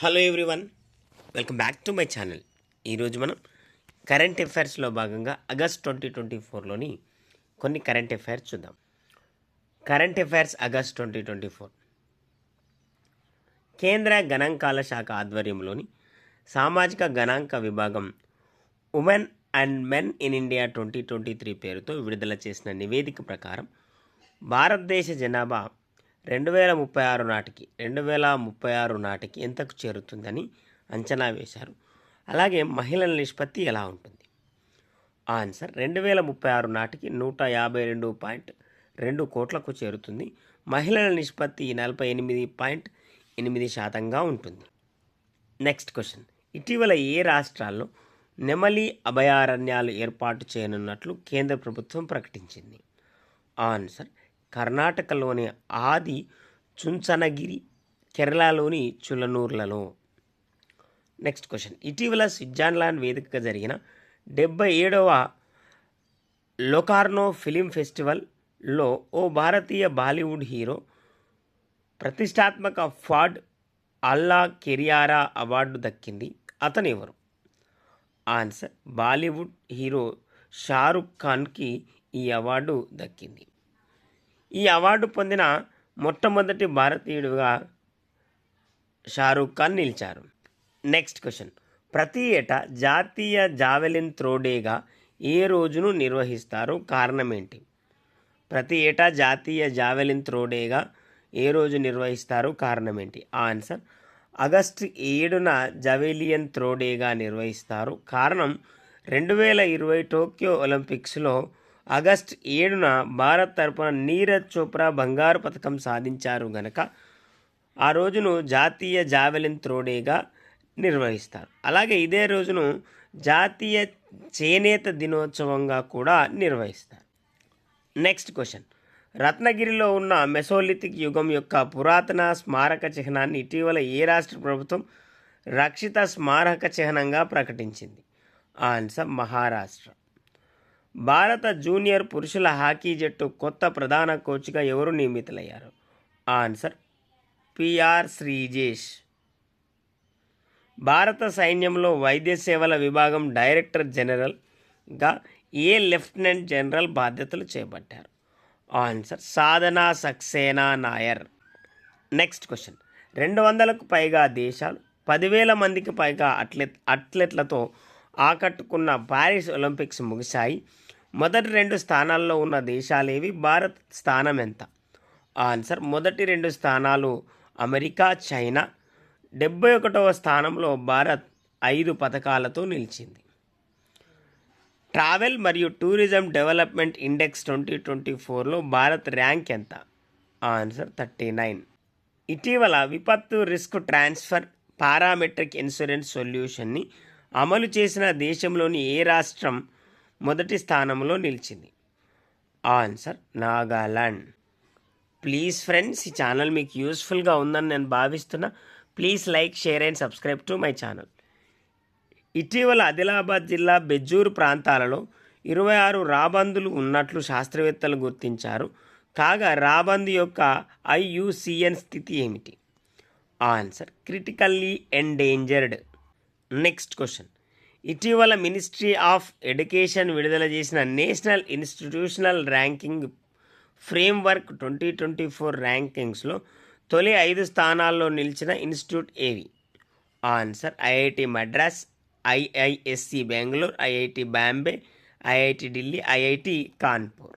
Hello everyone welcome back to my channel ఈరోజు మనం current అఫైర్స్లో భాగంగా ఆగస్ట్ ట్వంటీ ట్వంటీ ఫోర్లోని కొన్ని కరెంట్ అఫైర్స్ చూద్దాం. Current affairs August twenty twenty four కేంద్ర గణాంకాల శాఖ ఆధ్వర్యంలోని సామాజిక గణాంక విభాగం women and men in India twenty twenty three పేరుతో విడుదల చేసిన నివేదిక ప్రకారం భారతదేశ జనాభా రెండు వేల ముప్పై ఆరు నాటికి రెండు వేల ముప్పై ఆరు నాటికి ఎంతకు చేరుతుందని అంచనా వేశారు. అలాగే మహిళల నిష్పత్తి ఎలా ఉంటుంది? ఆన్సర్ రెండు వేల ముప్పై ఆరు నాటికి నూట యాభై రెండు పాయింట్ రెండు కోట్లకు చేరుతుంది. మహిళల నిష్పత్తి నలభై ఎనిమిది పాయింట్ ఎనిమిది శాతంగా ఉంటుంది. Next question. ఇటీవల ఏ రాష్ట్రాల్లో నెమలి అభయారణ్యాలు ఏర్పాటు చేయనున్నట్లు కేంద్ర ప్రభుత్వం ప్రకటించింది? ఆన్సర్ కర్ణాటకలోని ఆది చుంచనగిరి కేరళలోని చులనూర్లలో. Next question. ఇటీవల స్విట్జర్లాండ్ వేదికగా జరిగిన డెబ్బై ఏడవ లొకార్నో ఫిలిం ఫెస్టివల్లో ఓ భారతీయ బాలీవుడ్ హీరో ప్రతిష్టాత్మక ఫాడ్ అల్లా కెరియారా అవార్డు దక్కింది. అతను ఎవరు ఆన్సర్ బాలీవుడ్ హీరో షారుఖ్ ఖాన్కి ఈ అవార్డు దక్కింది. ఈ అవార్డు పొందిన మొట్టమొదటి భారతీయుడిగా షారూఖ్ ఖాన్ నిలిచారు. నెక్స్ట్ క్వశ్చన్ ప్రతి ఏటా జాతీయ జావెలిన్ త్రో డేగా ఏ రోజును నిర్వహిస్తారు? కారణం ఏంటి? ప్రతి ఏటా జాతీయ జావెలిన్ త్రో డేగా ఏ రోజు నిర్వహిస్తారు? కారణం ఏంటి? ఆన్సర్ ఆగస్టు ఏడున జవేలియన్ త్రో డేగా నిర్వహిస్తారు. కారణం రెండు వేల ఇరవై టోక్యో ఒలింపిక్స్లో ఆగస్ట్ ఏడున భారత్ తరపున నీరజ్ చోప్రా బంగారు పథకం సాధించారు గనక ఆ రోజును జాతీయ జావెలిన్ త్రో డేగా నిర్వహిస్తారు. అలాగే ఇదే రోజును జాతీయ చేనేత దినోత్సవంగా కూడా నిర్వహిస్తారు. Next question. రత్నగిరిలో ఉన్న మెసోలిథిక్ యుగం యొక్క పురాతన స్మారక చిహ్నాన్ని ఇటీవల ఏ రాష్ట్ర ప్రభుత్వం రక్షిత స్మారక చిహ్నంగా ప్రకటించింది? ఆన్సర్ మహారాష్ట్ర. భారత జూనియర్ పురుషుల హాకీ జట్టు కొత్త ప్రధాన కోచ్గా ఎవరు నియమితులయ్యారు? Answer PR Sreejesh. భారత సైన్యంలో వైద్య సేవల విభాగం డైరెక్టర్ జనరల్గా ఏ లెఫ్టినెంట్ జనరల్ బాధ్యతలు చేపట్టారు? Answer Sadhna Saxena Nair. Next question. రెండు వందలకు పైగా దేశాలు పదివేల మందికి పైగా అట్లెట్ అట్లెట్లతో ఆకట్టుకున్న పారిస్ ఒలింపిక్స్ ముగిశాయి. మొదటి రెండు స్థానాల్లో ఉన్న దేశాలేవి భారత్ స్థానం ఎంత? ఆన్సర్ మొదటి రెండు స్థానాలు అమెరికా చైనా. డెబ్బై ఒకటవ స్థానంలో భారత్ ఐదు పథకాలతో నిలిచింది. ట్రావెల్ మరియు tourism development index twenty twenty ఫోర్లో భారత్ ర్యాంక్ ఎంత? Answer thirty nine. ఇటీవల విపత్తు రిస్క్ ట్రాన్స్ఫర్ పారామెట్రిక్ ఇన్సూరెన్స్ సొల్యూషన్ని అమలు చేసిన దేశంలోని ఏ రాష్ట్రం మొదటి స్థానంలో నిలిచింది? ఆన్సర్ నాగాలాండ్. ప్లీజ్ ఫ్రెండ్స్ ఈ ఛానల్ మీకు యూస్ఫుల్గా ఉందని నేను భావిస్తున్నా. Please like share and subscribe to my channel. ఇటీవల ఆదిలాబాద్ జిల్లా బెజ్జూరు ప్రాంతాలలో ఇరవై ఆరు రాబందులు ఉన్నట్లు శాస్త్రవేత్తలు గుర్తించారు. కాగా రాబందు యొక్క ఐయుసిఎన్ స్థితి ఏమిటి? Answer critically endangered next question ఇటీవల మినిస్ట్రీ ఆఫ్ ఎడ్యుకేషన్ విడుదల చేసిన national institutional ranking framework twenty twenty four ర్యాంకింగ్స్లో తొలి ఐదు స్థానాల్లో నిలిచిన ఇన్స్టిట్యూట్ ఏవి? Answer IIT Madras IISc Bengaluru IIT Bombay IIT Delhi IIT Kanpur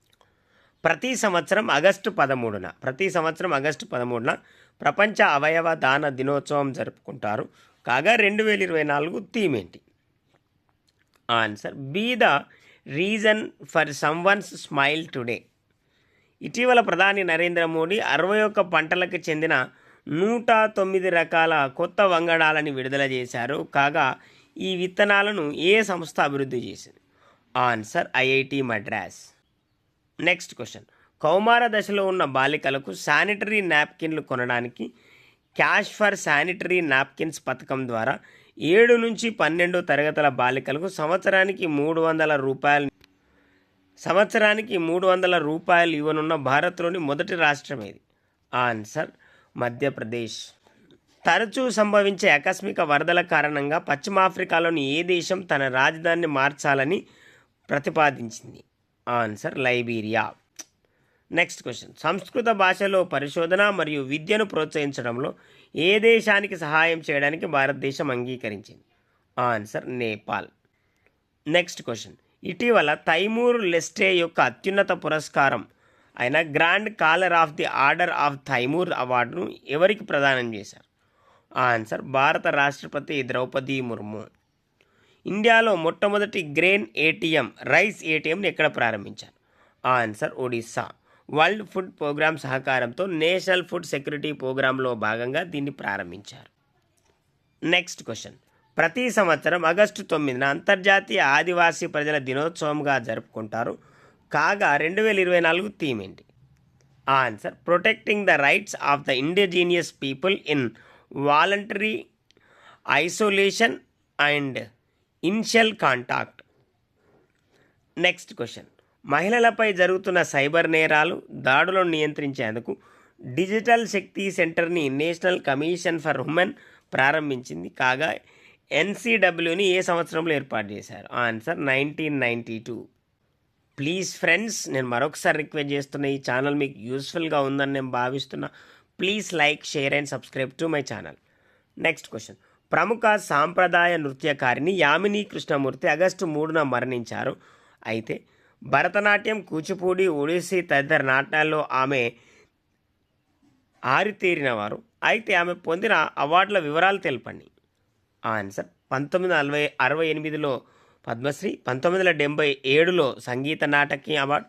ప్రతి సంవత్సరం ఆగస్టు పదమూడున ప్రతి సంవత్సరం ఆగస్టు పదమూడున ప్రపంచ అవయవ దాన దినోత్సవం జరుపుకుంటారు. కాగా రెండు వేల ఇరవై నాలుగు థీమ్ ఏంటి answer be the reason for someone's smile today. ఇటీవల ప్రధాని నరేంద్ర మోడీ అరవై ఒక్క పంటలకు చెందిన నూట తొమ్మిది రకాల కొత్త వంగడాలని విడుదల చేశారు. కాగా ఈ విత్తనాలను ఏ సంస్థ అభివృద్ధి చేసింది? Answer IIT Madras. Next question కౌమార దశలో ఉన్న బాలికలకు శానిటరీ నాప్కిన్లు కొనడానికి క్యాష్ ఫర్ శానిటరీ నాప్కిన్స్ పథకం ద్వారా ఏడు నుంచి పన్నెండు తరగతుల బాలికలకు సంవత్సరానికి మూడు వందల రూపాయలు సంవత్సరానికి మూడు వందల రూపాయలు ఇవ్వనున్న భారత్లోని మొదటి రాష్ట్రం ఇది ఆన్సర్ మధ్యప్రదేశ్. తరచూ సంభవించే ఆకస్మిక వరదల కారణంగా పశ్చిమాఫ్రికాలోని ఏ దేశం తన రాజధానిని మార్చాలని ప్రతిపాదించింది? Answer Liberia. నెక్స్ట్ క్వశ్చన్ సంస్కృత భాషలో పరిశోధన మరియు విద్యను ప్రోత్సహించడంలో ఏ దేశానికి సహాయం చేయడానికి భారతదేశం అంగీకరించింది? ఆన్సర్ నేపాల్ నెక్స్ట్ క్వశ్చన్ ఇటీవల తైమూర్ లెస్టే యొక్క అత్యున్నత పురస్కారం అయిన grand collar of the order of Timor అవార్డును ఎవరికి ప్రదానం చేశారు? ఆన్సర్ భారత రాష్ట్రపతి ద్రౌపది ముర్ము. ఇండియాలో మొట్టమొదటి గ్రెయిన్ ఏటీఎం రైస్ ఏటీఎంని ఎక్కడ ప్రారంభించారు? Answer Odisha world food programme సహకారంతో నేషనల్ ఫుడ్ సెక్యూరిటీ ప్రోగ్రాంలో భాగంగా దీన్ని ప్రారంభించారు. Next question. ప్రతి సంవత్సరం ఆగస్టు తొమ్మిదిన అంతర్జాతీయ ఆదివాసీ ప్రజల దినోత్సవంగా జరుపుకుంటారు. కాగా రెండు వేల ఇరవై నాలుగు థీమ్ ఏంటి? Answer protecting the rights of the indigenous people in voluntary isolation and initial contact. Next question. మహిళలపై జరుగుతున్న సైబర్ నేరాలు దాడులను నియంత్రించేందుకు డిజిటల్ శక్తి సెంటర్ని నేషనల్ కమిషన్ ఫర్ ఉమెన్ ప్రారంభించింది. కాగా ఎన్సీడబ్ల్యూని ఏ సంవత్సరంలో ఏర్పాటు చేశారు? Answer nineteen ninety two. Please friends నేను మరొకసారి రిక్వెస్ట్ చేస్తున్న ఈ ఛానల్ మీకు యూస్ఫుల్గా ఉందని నేను భావిస్తున్నా. Please like share and subscribe to my channel. Next question. ప్రముఖ సాంప్రదాయ నృత్యకారిణి యామిని కృష్ణమూర్తి ఆగస్టు మూడున మరణించారు. అయితే భరతనాట్యం కూచిపూడి ఒడిస్సీ తదితర నాట్యాల్లో ఆమె ఆరితేరినవారు. అయితే ఆమె పొందిన అవార్డుల వివరాలు తెలపండి. ఆన్సర్ పంతొమ్మిది నలభై అరవై ఎనిమిదిలో పద్మశ్రీ పంతొమ్మిది వందల డెంబై ఏడులో సంగీత నాటకీయ అవార్డు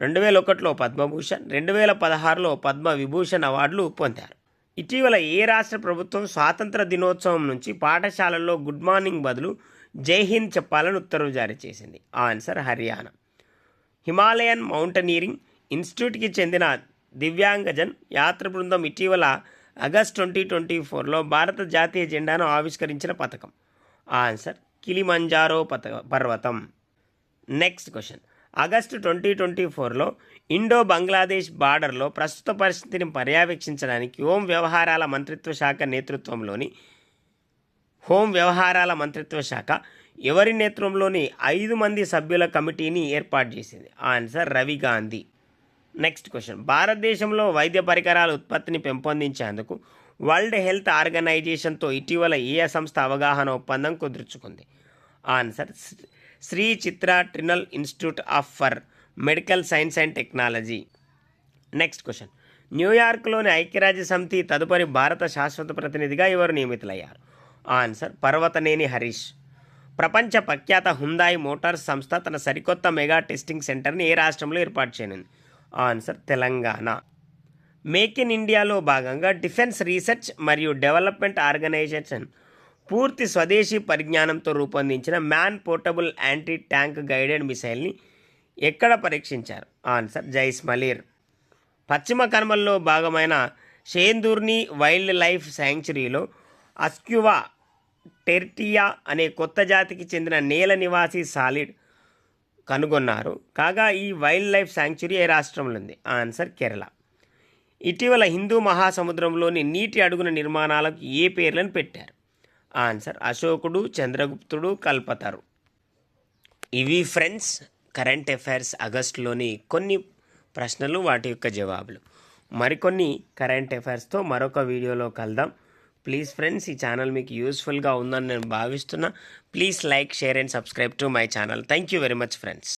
రెండు వేల ఒకటిలో పద్మభూషణ్ రెండు వేల పదహారులో పద్మ విభూషణ్ అవార్డులు పొందారు. ఇటీవల ఏ రాష్ట్ర ప్రభుత్వం స్వాతంత్ర దినోత్సవం నుంచి పాఠశాలల్లో గుడ్ మార్నింగ్ బదులు జై హింద్ చెప్పాలని ఉత్తర్వు జారీ చేసింది. ఆన్సర్ హర్యానా. హిమాలయన్ మౌంటనీరింగ్ ఇన్స్టిట్యూట్కి చెందిన దివ్యాంగజన్ యాత్ర బృందం ఇటీవల ఆగస్ట్ ట్వంటీ ట్వంటీ ఫోర్లో భారత జాతీయ జెండాను ఆవిష్కరించిన పథకం. ఆన్సర్ కిలిమంజారో పథ పర్వతం. Next question. August twenty twenty ఫోర్లో ఇండో బంగ్లాదేశ్ బార్డర్లో ప్రస్తుత పరిస్థితిని పర్యవేక్షించడానికి హోం వ్యవహారాల మంత్రిత్వ శాఖ నేతృత్వంలోని హోం వ్యవహారాల మంత్రిత్వ శాఖ ఎవరి నేతృత్వంలోని ఐదు మంది సభ్యుల కమిటీని ఏర్పాటు చేసింది? Answer Ravi Gandhi. Next question. భారతదేశంలో వైద్య పరికరాల ఉత్పత్తిని పెంపొందించేందుకు వరల్డ్ హెల్త్ ఆర్గనైజేషన్తో ఇటీవల ఏ సంస్థ అవగాహన ఒప్పందం కుదుర్చుకుంది? Answer Sree Chitra Tirunal institute of for medical science and technology. Next question. న్యూయార్క్లోని ఐక్యరాజ్య సమితి తదుపరి భారత శాశ్వత ప్రతినిధిగా ఎవరు నియమితులయ్యారు? ఆన్సర్ పర్వతనేని హరీష్. ప్రపంచ ప్రఖ్యాత హుందాయి మోటార్స్ సంస్థ తన సరికొత్త మెగా టెస్టింగ్ సెంటర్ని ఏ రాష్ట్రంలో ఏర్పాటు చేయనుంది? ఆన్సర్ తెలంగాణ. మేక్ ఇన్ ఇండియాలో భాగంగా డిఫెన్స్ రీసెర్చ్ మరియు డెవలప్మెంట్ ఆర్గనైజేషన్ పూర్తి స్వదేశీ పరిజ్ఞానంతో రూపొందించిన man portable anti tank guided మిసైల్ని ఎక్కడ పరీక్షించారు? ఆన్సర్ జైస్మలీర్ పశ్చిమ కనుమల్లో భాగమైన షేందూర్ని వైల్డ్ లైఫ్ శాంక్చురీలో అస్క్యువా టెర్టియా అనే కొత్త జాతికి చెందిన నేల నివాసి సాలిడ్ కనుగొన్నారు. కాగా ఈ వైల్డ్ లైఫ్ శాంక్చురీ ఏ రాష్ట్రంలో ఉంది ఆన్సర్ కేరళ. ఇటీవల హిందూ మహాసముద్రంలోని నీటి అడుగున నిర్మాణాలకు ఏ పేర్లను పెట్టారు? ఆన్సర్ అశోకుడు చంద్రగుప్తుడు కల్పతరు. ఇవి ఫ్రెండ్స్ కరెంట్ అఫైర్స్ ఆగస్టులోని కొన్ని ప్రశ్నలు వాటి యొక్క జవాబులు. మరికొన్ని కరెంట్ అఫైర్స్తో మరొక వీడియోలో కలుద్దాం. ప్లీజ్ ఫ్రెండ్స్ ఈ ఛానల్ మీకు యూస్ఫుల్గా ఉందని నేను భావిస్తున్నా. Please like share and subscribe to my channel. Thank you very much friends.